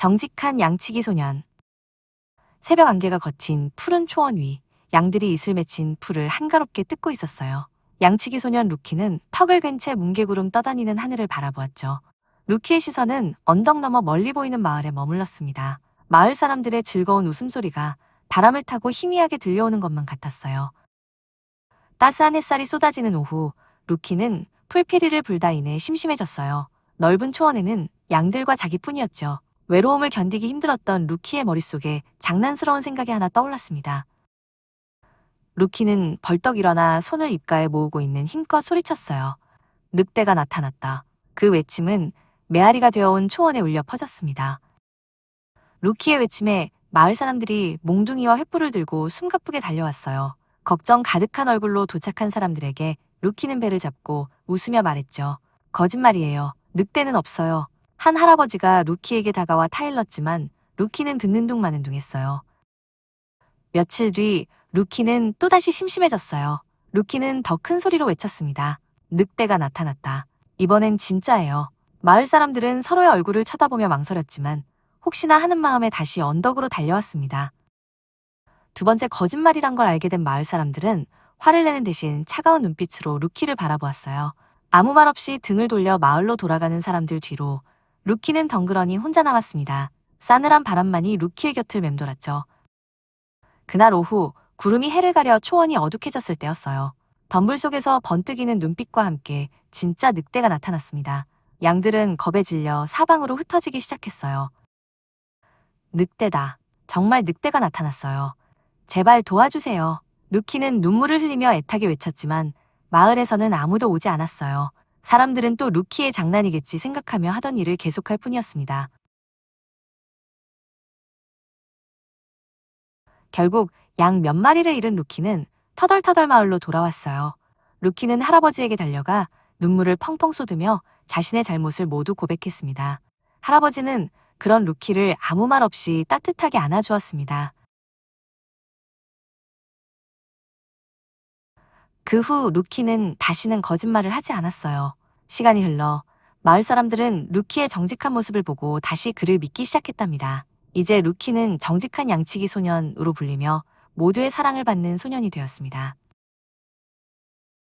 정직한 양치기 소년. 새벽 안개가 걷힌 푸른 초원 위, 양들이 이슬 맺힌 풀을 한가롭게 뜯고 있었어요. 양치기 소년 루키는 턱을 괜 채 뭉게구름 떠다니는 하늘을 바라보았죠. 루키의 시선은 언덕 너머 멀리 보이는 마을에 머물렀습니다. 마을 사람들의 즐거운 웃음소리가 바람을 타고 희미하게 들려오는 것만 같았어요. 따스한 햇살이 쏟아지는 오후, 루키는 풀피리를 불다 인해 심심해졌어요. 넓은 초원에는 양들과 자기뿐이었죠. 외로움을 견디기 힘들었던 루키의 머릿속에 장난스러운 생각이 하나 떠올랐습니다. 루키는 벌떡 일어나 손을 입가에 모으고 있는 힘껏 소리쳤어요. 늑대가 나타났다. 그 외침은 메아리가 되어온 초원에 울려 퍼졌습니다. 루키의 외침에 마을 사람들이 몽둥이와 횃불을 들고 숨가쁘게 달려왔어요. 걱정 가득한 얼굴로 도착한 사람들에게 루키는 배를 잡고 웃으며 말했죠. 거짓말이에요. 늑대는 없어요. 한 할아버지가 루키에게 다가와 타일렀지만 루키는 듣는 둥 마는 둥 했어요. 며칠 뒤 루키는 또다시 심심해졌어요. 루키는 더 큰 소리로 외쳤습니다. 늑대가 나타났다. 이번엔 진짜예요. 마을 사람들은 서로의 얼굴을 쳐다보며 망설였지만 혹시나 하는 마음에 다시 언덕으로 달려왔습니다. 두 번째 거짓말이란 걸 알게 된 마을 사람들은 화를 내는 대신 차가운 눈빛으로 루키를 바라보았어요. 아무 말 없이 등을 돌려 마을로 돌아가는 사람들 뒤로 루키는 덩그러니 혼자 남았습니다. 싸늘한 바람만이 루키의 곁을 맴돌았죠. 그날 오후 구름이 해를 가려 초원이 어둑해졌을 때였어요. 덤불 속에서 번뜩이는 눈빛과 함께 진짜 늑대가 나타났습니다. 양들은 겁에 질려 사방으로 흩어지기 시작했어요. 늑대다. 정말 늑대가 나타났어요. 제발 도와주세요. 루키는 눈물을 흘리며 애타게 외쳤지만 마을에서는 아무도 오지 않았어요. 사람들은 또 루키의 장난이겠지 생각하며 하던 일을 계속할 뿐이었습니다. 결국 양 몇 마리를 잃은 루키는 터덜터덜 마을로 돌아왔어요. 루키는 할아버지에게 달려가 눈물을 펑펑 쏟으며 자신의 잘못을 모두 고백했습니다. 할아버지는 그런 루키를 아무 말 없이 따뜻하게 안아주었습니다. 그 후 루키는 다시는 거짓말을 하지 않았어요. 시간이 흘러 마을 사람들은 루키의 정직한 모습을 보고 다시 그를 믿기 시작했답니다. 이제 루키는 정직한 양치기 소년으로 불리며 모두의 사랑을 받는 소년이 되었습니다.